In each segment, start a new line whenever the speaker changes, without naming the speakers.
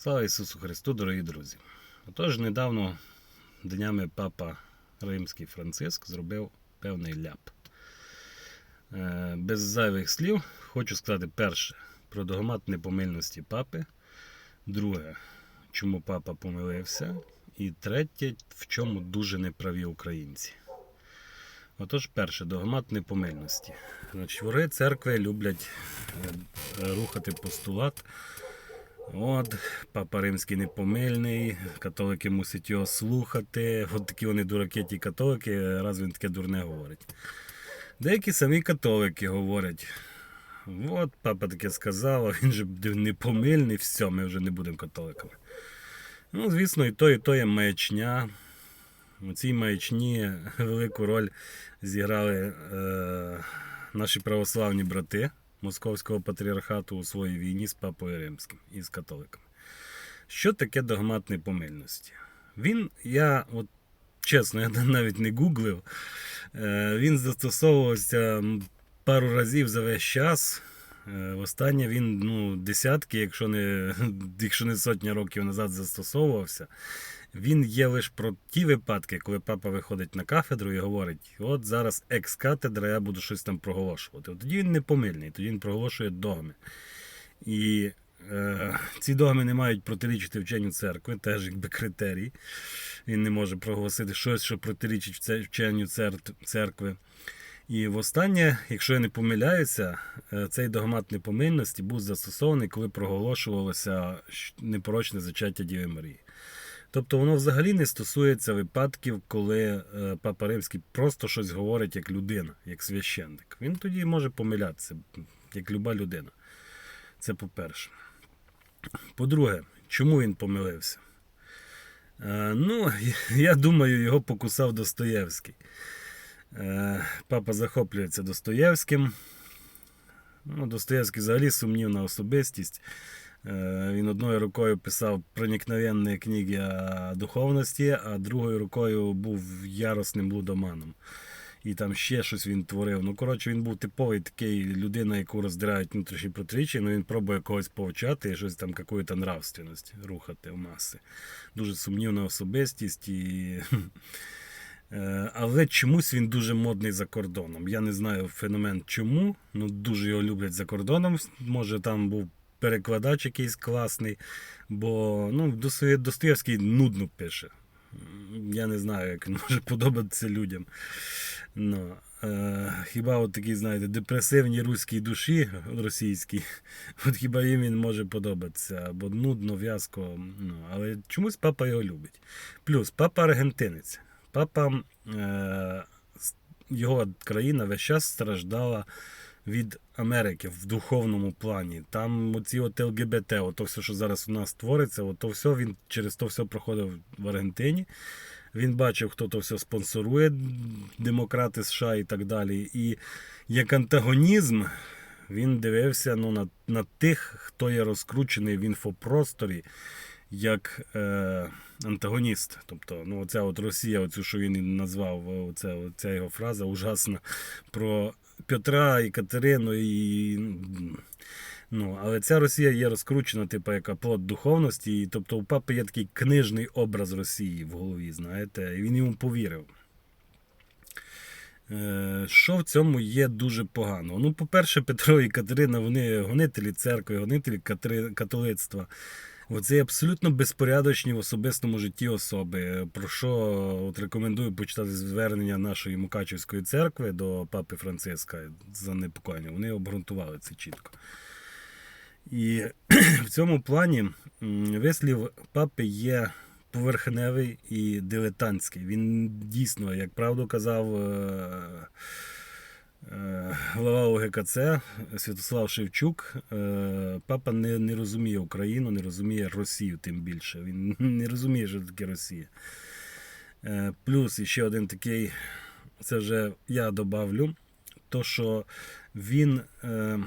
Слава Ісусу Христу, дорогі друзі! Отож, недавно днями папа Римський Франциск зробив певний ляп. Е, Без зайвих слів хочу сказати перше про догмат непомильності папи, друге, чому папа помилився, і третє, в чому дуже неправі українці. Отож, перше, догмат непомильності. Вори церкви люблять е, рухати постулат. От, папа римський непомильний, католики мусять його слухати. От такі вони дураки, ті католики, раз він таке дурне говорить. Деякі самі католики говорять. От папа таке сказав, він же непомильний, все, ми вже не будемо католиками. Ну, звісно, і то, і то є маячня. У цій маячні велику роль зіграли е, наші православні брати Московського патріархату у своїй війні з Папою Римським і з католиками. Що таке догмат непомильності? Він, я от чесно, я навіть не гуглив. Е, він застосовувався пару разів за весь час. Е, Востаннє він ну, десятки, якщо не, якщо не сотні років назад застосовувався. Він є лише про ті випадки, коли папа виходить на кафедру і говорить: от зараз екс-катедра, я буду щось там проголошувати. От тоді він не помильний, тоді він проголошує догми. І е, ці догми не мають протирічити вченню церкви, теж якби критерій. Він не може проголосити щось, що протирічить вченню цер- церкви. І востаннє, якщо я не помиляюся, е, цей догмат непомильності був застосований, коли проголошувалося непорочне зачаття Діви Марії. Тобто воно взагалі не стосується випадків, коли е, Папа Римський просто щось говорить як людина, як священник. Він тоді може помилятися, як люба людина. Це по-перше. По-друге, чому він помилився? Е, ну, я думаю, його покусав Достоєвський. Е, Папа захоплюється Достоєвським. Ну, Достоєвський взагалі сумнівна особистість. Е, Він одною рукою писав проникновенні книги о духовності, а другою рукою був яросним лудоманом. І там ще щось він творив. Ну, коротше, він був типовий такий людина, яку роздирають внутрішні протиріччя, ну він пробує когось повчати і щось там, якусь нравственність рухати в маси. Дуже сумнівна особистість і. Е, Але чомусь він дуже модний за кордоном. Я не знаю феномен чому. Ну дуже його люблять за кордоном. Може там був перекладач якийсь класний, бо ну, Достоєвський нудно пише. Я не знаю, як він може подобатися людям. Ну, е, хіба от такі, знаєте, депресивні руській душі російській, от хіба їм він може подобатися, бо нудно, в'язко. Ну, але чомусь папа його любить. Плюс папа аргентинець. Папа, е, його країна весь час страждала від Америки в духовному плані. Там оці от ЛГБТ, ото все, що зараз у нас твориться, ото все він через то все проходив в Аргентині. Він бачив, хто то все спонсорує, демократи США і так далі. І як антагонізм він дивився ну, на, на тих, хто є розкручений в інфопросторі як е, антагоніст. Тобто, ну, оця от Росія, оцю, що він назвав, оця, оця його фраза ужасна про Петра і Катерину. І, ну, але ця Росія є розкручена, типу, як плод духовності. І, тобто у папи є такий книжний образ Росії в голові, знаєте, і він йому повірив. Е, Що в цьому є дуже погано? Ну, по-перше, Петро і Катерина, вони гонителі церкви, гонителі католицтва. Оце абсолютно безпорядочні в особистому житті особи. Про що от рекомендую почитати звернення нашої Мукачівської церкви до папи Франциска за непокоєння. Вони обґрунтували це чітко. І в цьому плані вислів папи є поверхневий і дилетантський. Він дійсно, як правду казав е, е, глава ОГКЦ Святослав Шевчук, е, папа не, не розуміє Україну, не розуміє Росію тим більше. Він не розуміє, що таке Росія. Е, Плюс ще один такий, це вже я добавлю, то що він, е,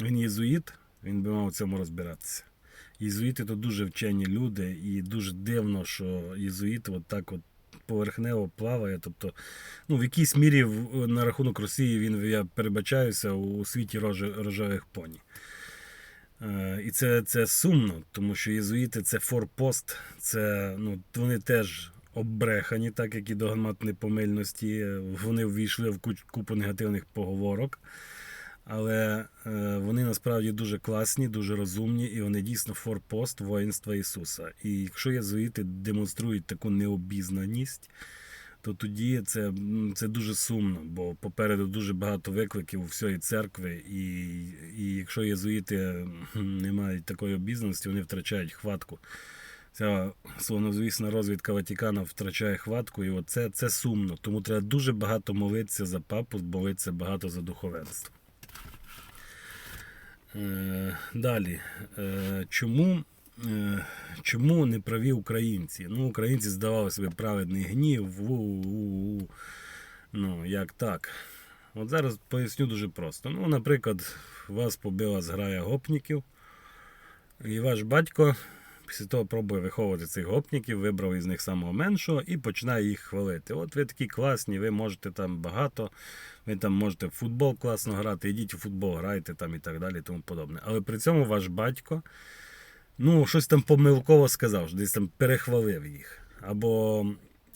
він єзуїт, він би мав у цьому розбиратися. Єзуїти то дуже вчені люди, і дуже дивно, що єзуїт от так от поверхнево плаває. Тобто, ну, в якійсь мірі на рахунок Росії він, я перебачаюся, у світі роже- рожевих поні. Е, І це, це сумно, тому що єзуїти це форпост, це, ну, вони теж оббрехані, так як і догмат непомильності. Вони ввійшли в купу негативних поговорок. Але е, вони насправді дуже класні, дуже розумні, і вони дійсно форпост воїнства Ісуса. І якщо єзуїти демонструють таку необізнаність, то тоді це, це дуже сумно, бо попереду дуже багато викликів у всієї церкви, і, і якщо єзуїти не мають такої обізнаності, вони втрачають хватку. Ця словнозвісна розвідка Ватикана втрачає хватку, і от це, це сумно. Тому треба дуже багато молитися за папу, молитися багато за духовенство. Е, далі. Е, чому, е, чому не праві українці? Ну, українці здавали себе праведний гнів. У-у-у. Ну, як так? От зараз поясню дуже просто. Ну, наприклад, вас побила зграя гопніків, і ваш батько після того пробує виховувати цих гопніків, вибрав із них самого меншого і починає їх хвалити. От ви такі класні, ви можете там багато, ви там можете в футбол класно грати, ідіть у футбол, грайте там і так далі, і тому подобне. Але при цьому ваш батько ну, щось там помилково сказав, десь там перехвалив їх. Або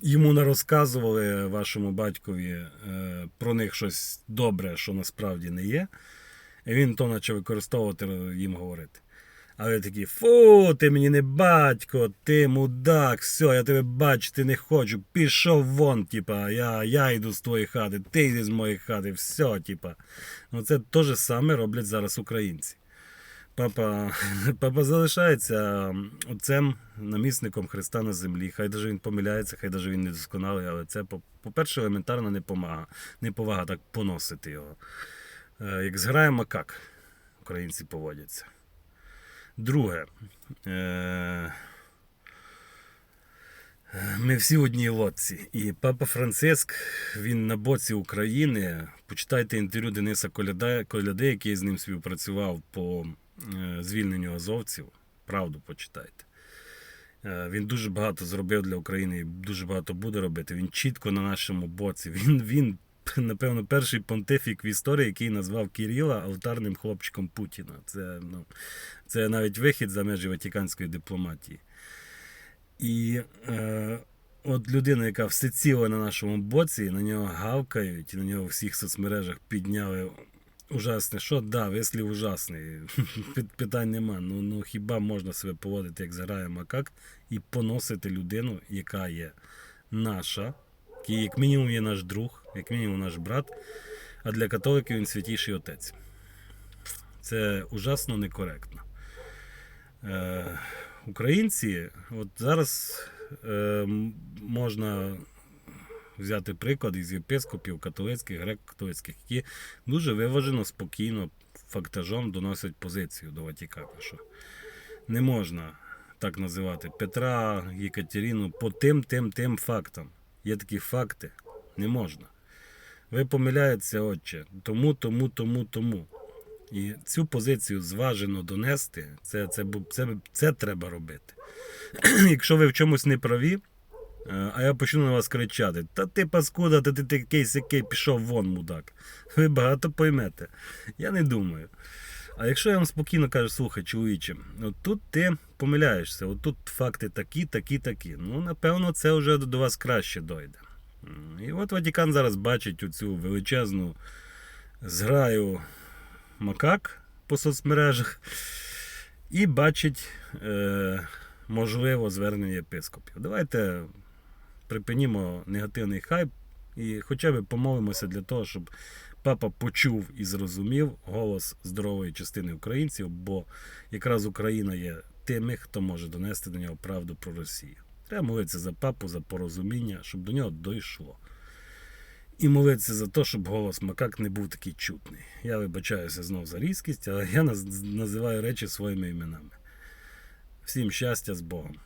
йому не розказували вашому батькові е, про них щось добре, що насправді не є. І він то почав використовувати їм говорити. А ви такі, фу, ти мені не батько, ти мудак, все, я тебе бачити не хочу. Пішов вон, типа, я, я йду з твоєї хати, ти йди з моєї хати, все, типа. Ну це те ж саме роблять зараз українці. Папа, папа залишається отцем, намісником Христа на землі. Хай даже він помиляється, хай даже він недосконалий, але це, по- по-перше, елементарна неповага, неповага так поносити його. Е, Як зграє макак, українці поводяться. Друге. Е- ми всі в одній лодці. І папа Франциск, він на боці України. Почитайте інтерв'ю Дениса Коляди, який з ним співпрацював по е, звільненню азовців. Правду почитайте. Е, Він дуже багато зробив для України і дуже багато буде робити. Він чітко на нашому боці. Він, він напевно, перший понтифік в історії, який назвав Кирила алтарним хлопчиком Путіна. Це, ну, це навіть вихід за межі ватиканської дипломатії. І е, от людина, яка всеціло на нашому боці, на нього гавкають, на нього в всіх соцмережах підняли ужасне. Що, да, вислів ужасний. Питань нема. Ну, ну хіба можна себе поводити, як заграє макак, і поносити людину, яка є наша, який як мінімум є наш друг, як мінімум наш брат, а для католиків він святіший отець. Це ужасно некоректно. Е, українці, от зараз е, можна взяти приклад із єпископів католицьких, греко-католицьких, які дуже виважено, спокійно, фактажом доносять позицію до Ватикану, що не можна так називати Петра, Єкатерину по тим, тим, тим фактам. Є такі факти, не можна. Ви помиляєтеся, отче, тому, тому, тому, тому. І цю позицію зважено донести, це, це, це, це треба робити. Якщо ви в чомусь не праві, е, а я почну на вас кричати: Та ти паскуда, та ти такий сякий пішов вон, мудак. Ви багато поймете. Я не думаю. А якщо я вам спокійно кажу, слухай, чоловіче, от тут ти помиляєшся, от тут факти такі, такі, такі. Ну, напевно, це вже до вас краще дойде. І от Ватикан зараз бачить оцю величезну зграю макак по соцмережах і бачить е, можливо звернення єпископів. Давайте припинімо негативний хайп і хоча б помолимося для того, щоб папа почув і зрозумів голос здорової частини українців, бо якраз Україна є тими, хто може донести до нього правду про Росію. Треба молитися за папу, за порозуміння, щоб до нього дійшло. І молитися за те, щоб голос макак не був такий чутний. Я вибачаюся знов за різкість, але я називаю речі своїми іменами. Всім щастя з Богом.